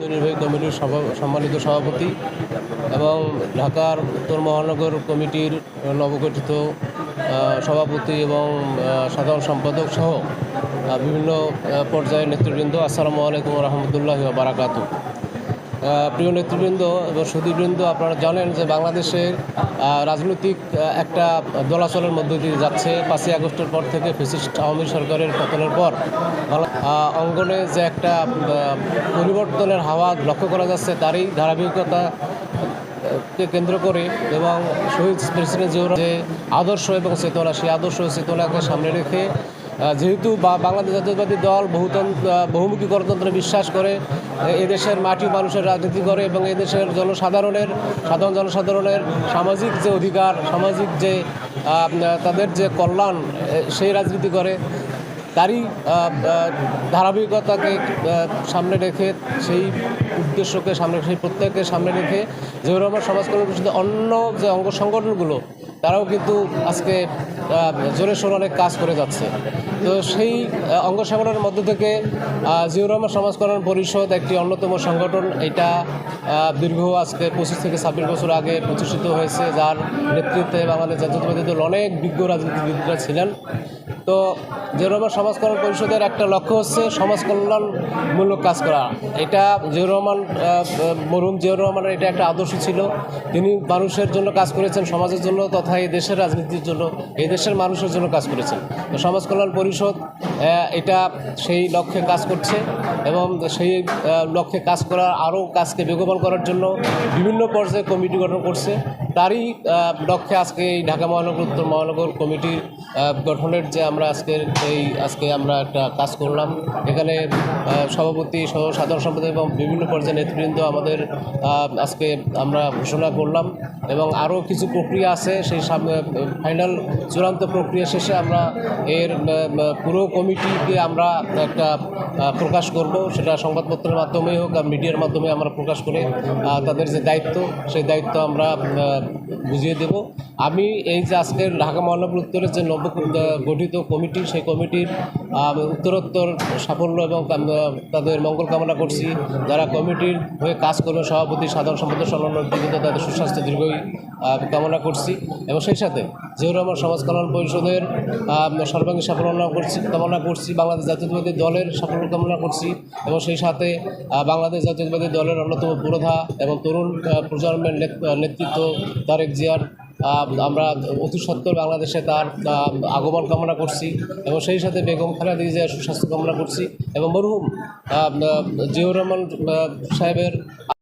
নির্বাহী কমিটির সম্মানিত সভাপতি এবং ঢাকার উত্তর মহানগর কমিটির নবগঠিত সভাপতি এবং সাধারণ সম্পাদক সহ বিভিন্ন পর্যায়ের নেতৃবৃন্দ, আসসালামু আলাইকুম রহমতুল্লাহ বারাকাতু প্রিয় নেতৃবৃন্দ এবং সুদীবৃন্দ আপনারা জানেন যে বাংলাদেশের রাজনৈতিক একটা দলাচলের মধ্য দিয়ে যাচ্ছে। পাঁচই আগস্টের পর থেকে ফেসিস্ট আওয়ামী সরকারের পতনের পর অঙ্গনে যে একটা পরিবর্তনের হাওয়া লক্ষ্য করা যাচ্ছে, তারই ধারাবাহিকতা কেন্দ্র করে এবং শহীদ প্রেসিডেন্ট যে আদর্শ এবং চেতনা, সেই আদর্শ চেতনাকে সামনে রেখে যেহেতু বাংলাদেশ জাতীয়তাবাদী দল বহুতন্ত্র বহুমুখী গণতন্ত্রে বিশ্বাস করে এদেশের মাটি মানুষের রাজনীতি করে এবং এদেশের জনসাধারণের সাধারণ জনসাধারণের সামাজিক যে অধিকার, সামাজিক যে তাদের যে কল্যাণ সেই রাজনীতি করে। তারই ধারাবাহিকতাকে সামনে রেখে, সেই উদ্দেশ্যকে সামনে সেই প্রত্যেককে সামনে রেখে যেভাবে রহমান সমাজ কল্যাণ পরিষদের অন্য যে অঙ্গ সংগঠনগুলো, তারাও কিন্তু আজকে জোরে সোরে অনেক কাজ করে যাচ্ছে। তো সেই অঙ্গসাগরের মধ্য থেকে সমাজকরণ রহমান পরিষদ একটি অন্যতম সংগঠন। এটা দীর্ঘ আজকে পঁচিশ থেকে ছাব্বিশ বছর আগে প্রতিষ্ঠিত হয়েছে, যার নেতৃত্বে বাংলাদেশ জাতীয়তাবাদী দল অনেক বিজ্ঞ রাজনীতিবিদরা ছিলেন। তো রহমান সমাজ কল্যাণ পরিষদের একটা লক্ষ্য হচ্ছে সমাজ কল্যাণমূলক কাজ করা। এটা জিয়াউর রহমান মরুম জিয়াউর রহমানের এটা একটা আদর্শ ছিল। তিনি মানুষের জন্য কাজ করেছেন, সমাজের জন্য তথা এই দেশের রাজনীতির জন্য, এই দেশের মানুষের জন্য কাজ করেছেন। তো সমাজ কল্যাণ পরিষদ এটা সেই লক্ষ্যে কাজ করছে এবং সেই লক্ষ্যে কাজ করার আরও কাজকে বেগবান করার জন্য বিভিন্ন পর্যায়ে কমিটি গঠন করছে। তারই লক্ষ্যে আজকে এই ঢাকা মহানগর, উত্তর মহানগর কমিটির গঠনের যে আমরা আজকের এই, আজকে আমরা একটা কাজ করলাম। এখানে সভাপতি সহ সাধারণ সম্পাদক এবং বিভিন্ন পর্যায়ের নেতৃবৃন্দ আমাদের আজকে আমরা ঘোষণা করলাম এবং আরও কিছু প্রক্রিয়া আছে। সেই ফাইনাল চূড়ান্ত প্রক্রিয়া শেষে আমরা এর পুরো কমিটিকে আমরা একটা প্রকাশ করব। সেটা সংবাদপত্রের মাধ্যমে হোক আর মিডিয়ার মাধ্যমে আমরা প্রকাশ করে। তাদের যে দায়িত্ব, সেই দায়িত্ব আমরা বুঝিয়ে দেব। আমি এই যে আজকের ঢাকা মহানগর উত্তরের যে নব গঠিত কমিটি, সেই কমিটির উত্তরোত্তর সাফল্য এবং তাদের মঙ্গল কামনা করছি। যারা কমিটির হয়ে কাজ করবে, সভাপতি, সাধারণ সম্পাদক সংলগ্ন তাদের সুস্বাস্থ্য দীর্ঘই কামনা করছি। এবং সেই সাথে যেহেতু আমার সমাজ কল্যাণ পরিষদের সর্বাঙ্গীন সাফল্য করছি, কামনা করছি। বাংলাদেশ জাতীয়তাবাদী দলের সাফল্য কামনা করছি। এবং সেই সাথে বাংলাদেশ জাতীয়তাবাদী দলের অন্যতম পুরোধা এবং তরুণ প্রজন্মের নেত- নেতৃত্ব তারেক জিয়ার আমরা অতি সত্তর বাংলাদেশে তার আগমন কামনা করছি এবং সেই সাথে বেগম খালেদা জিয়ার সুস্বাস্থ্য কামনা করছি এবং মরহুম জিয়াউর রহমান সাহেবের